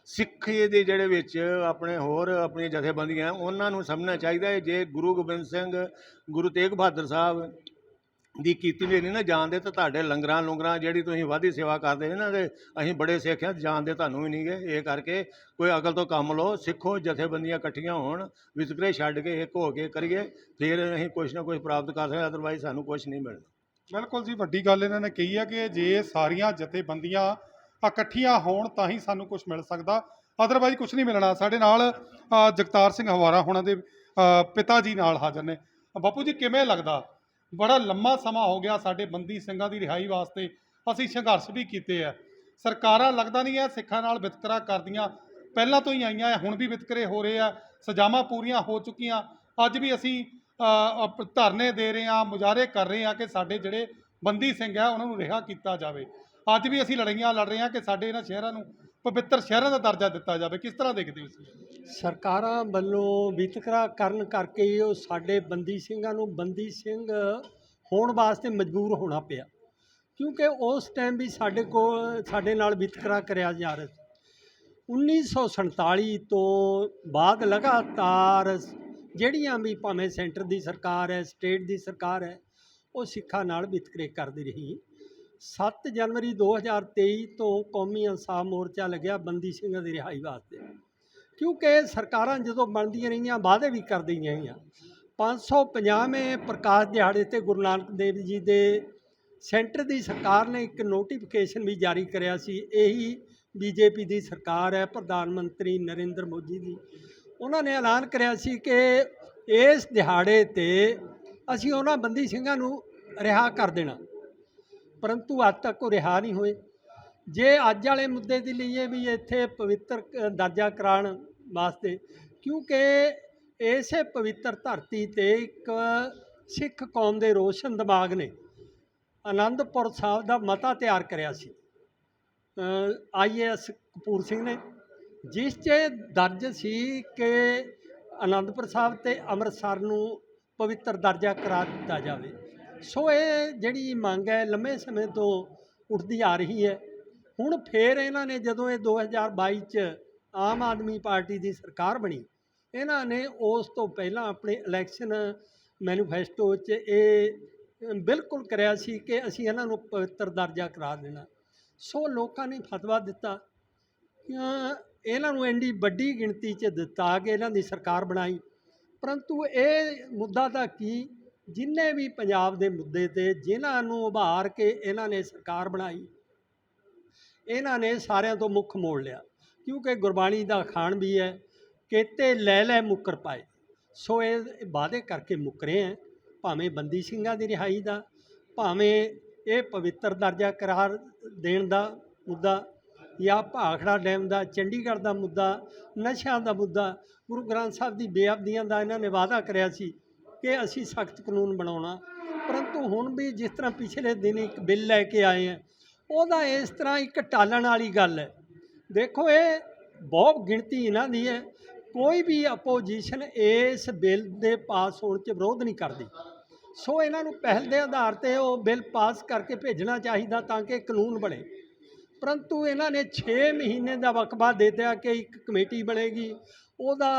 S4: ਸਿੱਖੀ ਦੇ ਜਿਹੜੇ ਵਿੱਚ ਆਪਣੇ ਹੋਰ ਆਪਣੀਆਂ ਜਥੇਬੰਦੀਆਂ, ਉਹਨਾਂ ਨੂੰ ਸਮਝਣਾ ਚਾਹੀਦਾ ਹੈ। ਜੇ ਗੁਰੂ ਗੋਬਿੰਦ ਸਿੰਘ, ਗੁਰੂ ਤੇਗ ਬਹਾਦਰ ਸਾਹਿਬ ਦੀ ਕੀਤੀ ਮੇਰੀ ਨਾ ਜਾਣਦੇ ਤਾਂ ਤੁਹਾਡੇ ਲੰਗਰਾਂ ਲੁੰਗਰਾਂ ਜਿਹੜੀ ਤੁਸੀਂ ਵਾਧੀ ਸੇਵਾ ਕਰਦੇ ਇਹਨਾਂ ਦੇ ਅਸੀਂ ਬੜੇ ਸਿੱਖ ਹਾਂ ਜਾਣਦੇ ਤੁਹਾਨੂੰ ਵੀ ਨਹੀਂ ਨਹੀਂਗੇ ਇਹ ਕਰਕੇ ਕੋਈ ਅਕਲ ਤੋਂ ਕੰਮ ਲਓ, ਸਿੱਖੋ, ਜਥੇਬੰਦੀਆਂ ਇਕੱਠੀਆਂ ਹੋਣ, ਵਿਤਕਰੇ ਛੱਡ ਕੇ, ਇੱਕ ਹੋ ਕੇ ਕਰੀਏ, ਫਿਰ ਅਸੀਂ ਕੁਛ ਨਾ ਕੁਛ ਪ੍ਰਾਪਤ ਕਰ ਸਕਦੇ ਅਦਰਵਾਈਜ਼ ਸਾਨੂੰ ਕੁਛ ਨਹੀਂ ਮਿਲਣਾ।
S3: ਬਿਲਕੁਲ ਜੀ, ਵੱਡੀ ਗੱਲ ਇਹਨਾਂ ਨੇ ਕਹੀ ਹੈ ਕਿ ਜੇ ਸਾਰੀਆਂ ਜਥੇਬੰਦੀਆਂ ਇਕੱਠੀਆਂ ਹੋਣ ਤਾਂ ਹੀ ਸਾਨੂੰ ਕੁਝ ਮਿਲ ਸਕਦਾ ਅਦਰਵਾਈਜ਼ ਕੁਝ ਨਹੀਂ ਮਿਲਣਾ। ਸਾਡੇ ਨਾਲ ਜਗਤਾਰ ਸਿੰਘ ਹਵਾਰਾ ਹੋਣਾ ਦੇ ਪਿਤਾ ਜੀ ਨਾਲ ਹਾਜ਼ਰ ਨੇ। ਬਾਪੂ ਜੀ, ਕਿਵੇਂ ਲੱਗਦਾ? ਬੜਾ ਲੰਮਾ ਸਮਾਂ ਹੋ ਗਿਆ ਸਾਡੇ ਬੰਦੀ ਸਿੰਘਾਂ ਦੀ ਰਿਹਾਈ ਵਾਸਤੇ। ਅਸੀਂ ਸੰਘਰਸ਼ ਵੀ ਕੀਤੇ ਆ। ਸਰਕਾਰਾਂ ਲੱਗਦਾ ਨਹੀਂ ਹੈ ਸਿੱਖਾਂ ਨਾਲ ਵਿਤਕਰਾ ਕਰਦੀਆਂ। ਪਹਿਲਾਂ ਤੋਂ ਹੀ ਆਈਆਂ ਹੈ, ਹੁਣ ਵੀ ਵਿਤਕਰੇ ਹੋ ਰਹੇ ਆ ਸਜ਼ਾਵਾਂ ਪੂਰੀਆਂ ਹੋ ਚੁੱਕੀਆਂ। ਅੱਜ ਵੀ ਅਸੀਂ ਧਰਨੇ ਦੇ ਰਹੇ ਹਾਂ ਮੁਜ਼ਾਹਰੇ ਕਰ ਰਹੇ ਹਾਂ ਕਿ ਸਾਡੇ ਜਿਹੜੇ ਬੰਦੀ ਸਿੰਘ ਆ ਉਹਨਾਂ ਨੂੰ ਰਿਹਾ ਕੀਤਾ ਜਾਵੇ। ਅੱਜ ਵੀ ਅਸੀਂ ਲੜਾਈਆਂ ਲੜ ਰਹੇ ਹਾਂ ਕਿ ਸਾਡੇ ਇਹਨਾਂ ਸ਼ਹਿਰਾਂ ਨੂੰ ਪਵਿੱਤਰ ਸ਼ਹਿਰਾਂ ਦਾ ਦਰਜਾ ਦਿੱਤਾ ਜਾਵੇ, ਕਿਸ ਤਰ੍ਹਾਂ ਦੇਖਦੇ ਹੋ ਤੁਸੀਂ
S2: ਸਰਕਾਰਾਂ ਵੱਲੋਂ ਵਿਤਕਰਾ ਕਰਨ ਕਰਕੇ ਹੀ ਉਹ ਸਾਡੇ ਬੰਦੀ ਸਿੰਘਾਂ ਨੂੰ ਬੰਦੀ ਸਿੰਘ ਹੋਣ ਵਾਸਤੇ ਮਜਬੂਰ ਹੋਣਾ ਪਿਆ। ਕਿਉਂਕਿ ਉਸ ਟਾਈਮ ਵੀ ਸਾਡੇ ਕੋਲ, ਸਾਡੇ ਨਾਲ ਵਿਤਕਰਾ ਕਰਿਆ ਜਾ ਰਿਹਾ ਸੀ। 1947 ਤੋਂ ਬਾਅਦ ਲਗਾਤਾਰ ਜਿਹੜੀਆਂ ਵੀ ਭਾਵੇਂ ਸੈਂਟਰ ਦੀ ਸਰਕਾਰ ਹੈ, ਸਟੇਟ ਦੀ ਸਰਕਾਰ ਹੈ, ਉਹ ਸਿੱਖਾਂ ਨਾਲ ਵਿਤਕਰੇ ਕਰਦੀ ਰਹੀ। 7 ਜਨਵਰੀ 2023 ਤੋਂ ਕੌਮੀ ਇਨਸਾਫ ਮੋਰਚਾ ਲੱਗਿਆ ਬੰਦੀ ਸਿੰਘਾਂ ਦੀ ਰਿਹਾਈ ਵਾਸਤੇ। ਕਿਉਂਕਿ ਸਰਕਾਰਾਂ ਜਦੋਂ ਬਣਦੀਆਂ ਰਹੀਆਂ, ਵਾਅਦੇ ਵੀ ਕਰਦੀਆਂ ਰਹੀਆਂ। 550ਵੇਂ ਪ੍ਰਕਾਸ਼ ਦਿਹਾੜੇ ਤੇ ਗੁਰੂ ਨਾਨਕ ਦੇਵ ਜੀ ਦੇ ਸੈਂਟਰ ਦੀ ਸਰਕਾਰ ਨੇ ਇੱਕ ਨੋਟੀਫਿਕੇਸ਼ਨ ਵੀ ਜਾਰੀ ਕਰਿਆ ਸੀ। ਇਹੀ ਬੀਜੇਪੀ ਦੀ ਸਰਕਾਰ ਹੈ, ਪ੍ਰਧਾਨ ਮੰਤਰੀ ਨਰਿੰਦਰ ਮੋਦੀ ਦੀ। ਉਹਨਾਂ ਨੇ ਐਲਾਨ ਕਰਿਆ ਸੀ ਕਿ ਇਸ ਦਿਹਾੜੇ ਤੇ ਅਸੀਂ ਉਹਨਾਂ ਬੰਦੀ ਸਿੰਘਾਂ ਨੂੰ ਰਿਹਾ ਕਰ ਦੇਣਾ। ਪਰੰਤੂ ਅੱਜ ਤੱਕ ਉਹ ਰਿਹਾ ਨਹੀਂ ਹੋਏ। ਜੇ ਅੱਜ ਵਾਲੇ ਮੁੱਦੇ ਦੀ ਲਈਏ ਵੀ ਇੱਥੇ ਪਵਿੱਤਰ ਦਰਜਾ ਕਰਾਉਣ ਵਾਸਤੇ, ਕਿਉਂਕਿ ਇਸੇ ਪਵਿੱਤਰ ਧਰਤੀ ਤੇ ਇੱਕ ਸਿੱਖ ਕੌਮ ਦੇ ਰੋਸ਼ਨ ਦਿਮਾਗ ਨੇ ਆਨੰਦਪੁਰ ਸਾਹਿਬ ਦਾ ਮਤਾ ਤਿਆਰ ਕਰਿਆ ਸੀ। ਆਈਏਐਸ ਕਪੂਰ ਸਿੰਘ ਨੇ, ਜਿਸ 'ਚ ਦਰਜ ਸੀ ਕਿ ਆਨੰਦਪੁਰ ਸਾਹਿਬ ਤੇ ਅੰਮ੍ਰਿਤਸਰ ਨੂੰ ਪਵਿੱਤਰ ਦਰਜਾ ਕਰਾ ਦਿੱਤਾ ਜਾਵੇ। ਸੋ ਇਹ ਜਿਹੜੀ ਮੰਗ ਹੈ ਲੰਮੇ ਸਮੇਂ ਤੋਂ ਉੱਠਦੀ ਆ ਰਹੀ ਹੈ। ਹੁਣ ਫੇਰ ਇਹਨਾਂ ਨੇ ਜਦੋਂ ਇਹ 2022 ਚ ਆਮ ਆਦਮੀ ਪਾਰਟੀ ਦੀ ਸਰਕਾਰ ਬਣੀ, ਇਹਨਾਂ ਨੇ ਉਸ ਤੋਂ ਪਹਿਲਾਂ ਆਪਣੇ ਇਲੈਕਸ਼ਨ ਮੈਨੀਫੈਸਟੋ 'ਚ ਇਹ ਬਿਲਕੁਲ ਕਰਿਆ ਸੀ ਕਿ ਅਸੀਂ ਇਹਨਾਂ ਨੂੰ ਪਵਿੱਤਰ ਦਰਜਾ ਕਰਾ ਦੇਣਾ। ਸੋ ਲੋਕਾਂ ਨੇ ਫਤਵਾ ਦਿੱਤਾ। ਇਹਨਾਂ ਨੂੰ ਇੰਨੀ ਵੱਡੀ ਗਿਣਤੀ 'ਚ ਦਿੱਤਾ ਕਿ ਇਹਨਾਂ ਦੀ ਸਰਕਾਰ ਬਣਾਈ। ਪਰੰਤੂ ਇਹ ਮੁੱਦਾ ਤਾਂ ਕੀ ਜਿੰਨੇ ਵੀ ਪੰਜਾਬ ਦੇ ਮੁੱਦੇ ਤੇ ਜਿਨ੍ਹਾਂ ਨੂੰ ਉਭਾਰ ਕੇ ਇਹਨਾਂ ਨੇ ਸਰਕਾਰ ਬਣਾਈ, ਇਹਨਾਂ ਨੇ ਸਾਰਿਆਂ ਤੋਂ ਮੁੱਖ ਮੋੜ ਲਿਆ। ਕਿਉਂਕਿ ਗੁਰਬਾਣੀ ਦਾ ਅਖਾਣ ਵੀ ਹੈ, ਕੇਤੇ ਲੈ ਲੈ ਮੁੱਕਰ ਪਾਏ। ਸੋ ਇਹ ਵਾਅਦੇ ਕਰਕੇ ਮੁੱਕਰੇ ਹੈ, ਭਾਵੇਂ ਬੰਦੀ ਸਿੰਘਾਂ ਦੀ ਰਿਹਾਈ ਦਾ, ਭਾਵੇਂ ਇਹ ਪਵਿੱਤਰ ਦਰਜਾ ਕਰਾਰ ਦੇਣ ਦਾ ਮੁੱਦਾ ਜਾਂ ਭਾਖੜਾ ਡੈਮ ਦਾ, ਚੰਡੀਗੜ੍ਹ ਦਾ ਮੁੱਦਾ, ਨਸ਼ਿਆਂ ਦਾ ਮੁੱਦਾ, ਗੁਰੂ ਗ੍ਰੰਥ ਸਾਹਿਬ ਦੀ ਬੇਅਬਦੀਆਂ ਦਾ ਇਹਨਾਂ ਨੇ ਵਾਅਦਾ ਕਰਿਆ ਸੀ। ਕਿ ਅਸੀਂ ਸਖਤ ਕਾਨੂੰਨ ਬਣਾਉਣਾ। ਪਰੰਤੂ ਹੁਣ ਵੀ ਜਿਸ ਤਰ੍ਹਾਂ ਪਿਛਲੇ ਦਿਨ ਇੱਕ ਬਿੱਲ ਲੈ ਕੇ ਆਏ ਆ, ਉਹਦਾ ਇਸ ਤਰ੍ਹਾਂ ਇੱਕ ਟਾਲਣ ਵਾਲੀ ਗੱਲ ਹੈ। ਦੇਖੋ, ਇਹ ਬਹੁਤ ਗਿਣਤੀ ਇਹਨਾਂ ਦੀ ਹੈ। ਕੋਈ ਵੀ ਆਪੋਜੀਸ਼ਨ ਇਸ ਬਿੱਲ ਦੇ ਪਾਸ ਹੋਣ 'ਚ ਵਿਰੋਧ ਨਹੀਂ ਕਰਦੀ। ਸੋ ਇਹਨਾਂ ਨੂੰ ਪਹਿਲ ਦੇ ਆਧਾਰ ਤੇ ਉਹ ਬਿੱਲ ਪਾਸ ਕਰਕੇ ਭੇਜਣਾ ਚਾਹੀਦਾ ਤਾਂ ਕਿ ਕਾਨੂੰਨ ਬਣੇ। ਪਰੰਤੂ ਇਹਨਾਂ ਨੇ 6 ਮਹੀਨੇ ਦਾ ਵਕਫਾ ਦੇ ਦਿੱਤਾ ਕਿ ਇੱਕ ਕਮੇਟੀ ਬਣੇਗੀ। ਉਹਦਾ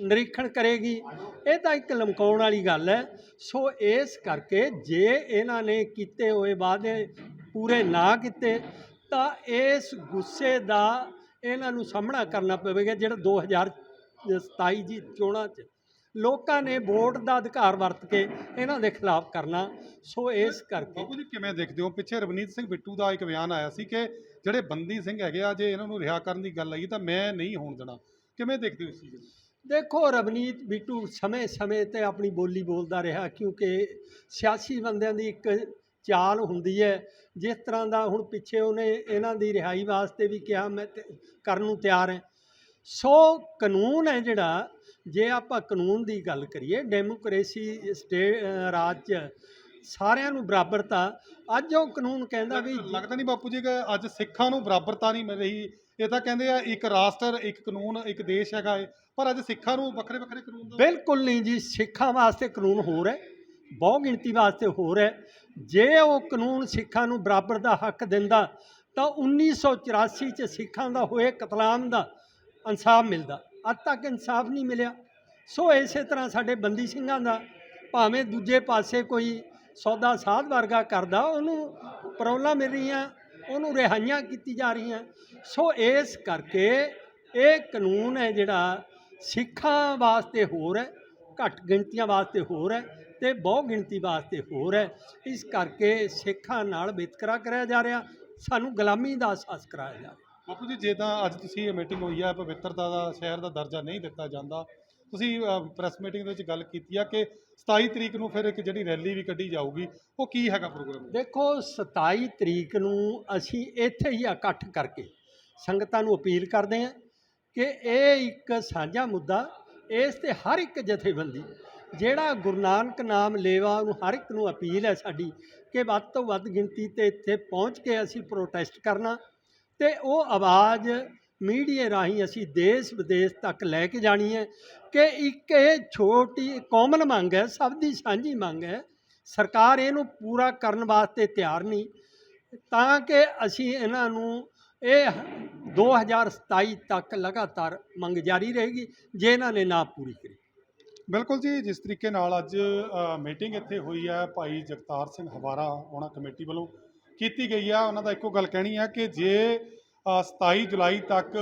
S2: ਨਿਰੀਖਣ ਕਰੇਗੀ। ਇਹ ਤਾਂ ਇੱਕ ਲਮਕਾਉਣ ਵਾਲੀ ਗੱਲ ਹੈ। ਸੋ ਇਸ ਕਰਕੇ ਜੇ ਇਹਨਾਂ ਨੇ ਕੀਤੇ ਹੋਏ ਵਾਅਦੇ ਪੂਰੇ ਨਾ ਕੀਤੇ, ਤਾਂ ਇਸ ਗੁੱਸੇ ਦਾ ਇਹਨਾਂ ਨੂੰ ਸਾਹਮਣਾ ਕਰਨਾ ਪਵੇਗਾ, ਜਿਹੜਾ 2027 ਦੀ ਚੋਣਾਂ 'ਚ ਲੋਕਾਂ ਨੇ ਵੋਟ ਦਾ ਅਧਿਕਾਰ ਵਰਤ ਕੇ ਇਹਨਾਂ ਦੇ ਖਿਲਾਫ ਕਰਨਾ। ਸੋ ਇਸ ਕਰਕੇ
S3: ਬਾਪੂ ਜੀ, ਕਿਵੇਂ ਦੇਖਦੇ ਹੋ? ਪਿੱਛੇ ਰਵਨੀਤ ਸਿੰਘ ਬਿੱਟੂ ਦਾ ਇੱਕ ਬਿਆਨ ਆਇਆ ਸੀ ਕਿ ਜਿਹੜੇ ਬੰਦੀ ਸਿੰਘ ਹੈਗੇ ਆ, ਜੇ ਇਹਨਾਂ ਨੂੰ ਰਿਹਾ ਕਰਨ ਦੀ ਗੱਲ ਆਈ ਤਾਂ ਮੈਂ ਨਹੀਂ ਹੋਣ ਦੇਣਾ। ਕਿਵੇਂ ਦੇਖਦੇ ਹੋ ਇਸ ਚੀਜ਼ ਨੂੰ?
S2: ਦੇਖੋ ਰਵਨੀਤ ਬਿੱਟੂ ਸਮੇਂ-ਸਮੇਂ ਤੇ ਆਪਣੀ ਬੋਲੀ ਬੋਲਦਾ ਰਿਹਾ ਕਿਉਂਕਿ ਸਿਆਸੀ ਬੰਦਿਆਂ ਦੀ ਇੱਕ ਚਾਲ ਹੁੰਦੀ ਹੈ। ਜਿਸ ਤਰ੍ਹਾਂ ਦਾ ਹੁਣ ਪਿੱਛੇ ਉਹਨੇ ਇਹਨਾਂ ਦੀ ਰਿਹਾਈ ਵਾਸਤੇ ਵੀ ਕਿਹਾ, ਮੈਂ ਕਰਨ ਨੂੰ ਤਿਆਰ ਹਾਂ। ਸੋ ਕਾਨੂੰਨ ਹੈ ਜਿਹੜਾ, ਜੇ ਆਪਾਂ ਕਾਨੂੰਨ ਦੀ ਗੱਲ ਕਰੀਏ, ਡੈਮੋਕ੍ਰੇਸੀ, ਸਟੇ ਰਾਜ 'ਚ ਸਾਰਿਆਂ ਨੂੰ ਬਰਾਬਰਤਾ, ਅੱਜ ਉਹ ਕਾਨੂੰਨ ਕਹਿੰਦਾ ਵੀ
S3: ਲੱਗਦਾ ਨਹੀਂ ਬਾਪੂ ਜੀ ਕਿ ਅੱਜ ਸਿੱਖਾਂ ਨੂੰ ਬਰਾਬਰਤਾ ਨਹੀਂ ਮਿਲ ਰਹੀ। ਇਹ ਤਾਂ ਕਹਿੰਦੇ ਆ ਇੱਕ ਰਾਸ਼ਟਰ, ਇੱਕ ਕਾਨੂੰਨ, ਇੱਕ ਦੇਸ਼ ਹੈਗਾ ਏ ਪਰ ਅੱਜ ਸਿੱਖਾਂ ਨੂੰ ਵੱਖਰੇ ਵੱਖਰੇ ਕਾਨੂੰਨ ਦਾ
S2: ਬਿਲਕੁਲ ਨਹੀਂ ਜੀ, ਸਿੱਖਾਂ ਵਾਸਤੇ ਕਾਨੂੰਨ ਹੋਰ ਹੈ, ਬਹੁ ਗਿਣਤੀ ਵਾਸਤੇ ਹੋਰ ਹੈ। ਜੇ ਉਹ ਕਾਨੂੰਨ ਸਿੱਖਾਂ ਨੂੰ ਬਰਾਬਰ ਦਾ ਹੱਕ ਦਿੰਦਾ, ਤਾਂ 1984 ਚ ਸਿੱਖਾਂ ਦਾ ਹੋਏ ਕਤਲਾਮ ਦਾ ਇਨਸਾਫ ਮਿਲਦਾ। ਅੱਜ ਤੱਕ ਇਨਸਾਫ ਨਹੀਂ ਮਿਲਿਆ। ਸੋ ਇਸੇ ਤਰ੍ਹਾਂ ਸਾਡੇ ਬੰਦੀ ਸਿੰਘਾਂ ਦਾ, ਭਾਵੇਂ ਦੂਜੇ ਪਾਸੇ ਕੋਈ ਸੌਦਾ ਸਾਧ ਵਰਗਾ ਕਰਦਾ, ਉਹਨੂੰ ਪਰੌਲਾ ਮਿਲ ਰਹੀਆਂ। ਉਹਨੂੰ ਰਿਹਾਈਆਂ ਕੀਤੀ ਜਾ ਰਹੀਆਂ। ਸੋ ਇਸ ਕਰਕੇ ਇਹ ਕਾਨੂੰਨ ਹੈ ਜਿਹੜਾ ਸਿੱਖਾਂ ਵਾਸਤੇ ਹੋਰ ਹੈ, ਘੱਟ ਗਿਣਤੀਆਂ ਵਾਸਤੇ ਹੋਰ ਹੈ ਤੇ ਬਹੁ ਗਿਣਤੀ ਵਾਸਤੇ ਹੋਰ ਹੈ। ਇਸ ਕਰਕੇ ਸਿੱਖਾਂ ਨਾਲ ਵਿਤਕਰਾ ਕਰਿਆ ਜਾ ਰਿਹਾ, ਸਾਨੂੰ ਗੁਲਾਮੀ ਦਾ ਅਹਿਸਾਸ ਕਰਾਇਆ ਜਾ ਰਿਹਾ।
S3: ਬਾਪੂ ਜੀ, ਜੇ ਤਾਂ ਅੱਜ ਤੁਸੀਂ ਇਹ ਮੀਟਿੰਗ ਹੋਈ ਹੈ, ਪਵਿੱਤਰਤਾ ਦਾ, ਸ਼ਹਿਰ ਦਾ ਦਰਜਾ ਨਹੀਂ ਦਿੱਤਾ ਜਾਂਦਾ ਤੁਸੀਂ ਪ੍ਰੈਸ ਮੀਟਿੰਗ ਦੇ ਵਿੱਚ ਗੱਲ ਕੀਤੀ ਆ ਕਿ 27 ਤਰੀਕ ਨੂੰ ਫਿਰ ਇੱਕ ਜਿਹੜੀ ਰੈਲੀ ਵੀ ਕੱਢੀ ਜਾਊਗੀ, ਉਹ ਕੀ ਹੈਗਾ ਪ੍ਰੋਗਰਾਮ
S2: ਦੇਖੋ 27 ਤਰੀਕ ਨੂੰ ਅਸੀਂ ਇੱਥੇ ਹੀ ਇਕੱਠ ਕਰਕੇ ਸੰਗਤਾਂ ਨੂੰ ਅਪੀਲ ਕਰਦੇ ਹਾਂ ਕਿ ਇਹ ਇੱਕ ਸਾਂਝਾ ਮੁੱਦਾ, ਇਸ ਤੇ ਹਰ ਇੱਕ ਜਥੇਬੰਦੀ, ਜਿਹੜਾ ਗੁਰੂ ਨਾਨਕ ਨਾਮ ਲੇਵਾ, ਉਹਨੂੰ ਹਰ ਇੱਕ ਨੂੰ ਅਪੀਲ ਹੈ ਸਾਡੀ ਕਿ ਵੱਧ ਤੋਂ ਵੱਧ ਗਿਣਤੀ ਤੇ ਇੱਥੇ ਪਹੁੰਚ ਕੇ ਅਸੀਂ ਪ੍ਰੋਟੈਸਟ ਕਰਨਾ ਤੇ ਉਹ ਆਵਾਜ਼ ਮੀਡੀਆ ਰਾਹੀਂ ਅਸੀਂ ਦੇਸ਼ ਵਿਦੇਸ਼ ਤੱਕ ਲੈ ਕੇ ਜਾਣੀ ਹੈ। ਕਿ ਇੱਕ ਇਹ ਛੋਟੀ ਕਾਮਨ ਮੰਗ ਹੈ ਸਭ ਦੀ ਸਾਂਝੀ ਮੰਗ ਹੈ। ਸਰਕਾਰ ਇਹਨੂੰ ਪੂਰਾ ਕਰਨ ਵਾਸਤੇ ਤਿਆਰ ਨਹੀਂ। ਤਾਂ ਕਿ ਅਸੀਂ ਇਹਨਾਂ ਨੂੰ ਇਹ 2027 ਤੱਕ ਲਗਾਤਾਰ ਮੰਗ ਜਾਰੀ ਰਹੇਗੀ ਜੇ ਇਹਨਾਂ ਨੇ ਨਾ ਪੂਰੀ ਕਰੀ।
S3: ਬਿਲਕੁਲ ਜੀ ਜਿਸ ਤਰੀਕੇ ਨਾਲ ਅੱਜ ਮੀਟਿੰਗ ਇੱਥੇ ਹੋਈ ਹੈ ਭਾਈ ਜਗਤਾਰ ਸਿੰਘ ਹਵਾਰਾ ਉਹਨਾਂ ਕਮੇਟੀ ਵੱਲੋਂ ਕੀਤੀ ਗਈ ਆ। ਉਹਨਾਂ ਦਾ ਇੱਕੋ ਗੱਲ ਕਹਿਣੀ ਹੈ ਕਿ ਜੇ ਅ, 27 ਜੁਲਾਈ ਤੱਕ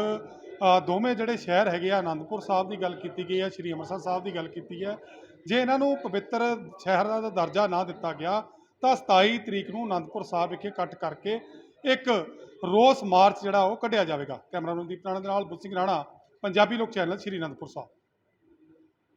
S3: ਦੋਵੇਂ ਜਿਹੜੇ ਸ਼ਹਿਰ ਹੈਗੇ ਆ ਆਨੰਦਪੁਰ ਸਾਹਿਬ ਦੀ ਗੱਲ ਕੀਤੀ ਗਈ ਹੈ, ਸ਼੍ਰੀ ਅੰਮ੍ਰਿਤਸਰ ਸਾਹਿਬ ਦੀ ਗੱਲ ਕੀਤੀ ਹੈ। ਜੇ ਇਹਨਾਂ ਨੂੰ ਪਵਿੱਤਰ ਸ਼ਹਿਰ ਦਾ ਦਰਜਾ ਨਾ ਦਿੱਤਾ ਗਿਆ, ਤਾਂ 27 ਤਰੀਕ ਨੂੰ ਆਨੰਦਪੁਰ ਸਾਹਿਬ ਵਿਖੇ ਇਕੱਠ ਕਰਕੇ ਇੱਕ ਰੋਸ ਮਾਰਚ ਜਿਹੜਾ ਉਹ ਕੱਢਿਆ ਜਾਵੇਗਾ। ਕੈਮਰਾ ਦੇ ਨਾਲ ਬੁੱਧ ਸਿੰਘ ਰਾਣਾ, ਪੰਜਾਬੀ ਲੋਕ ਚੈਨਲ, ਸ਼੍ਰੀ ਅਨੰਦਪੁਰ ਸਾਹਿਬ।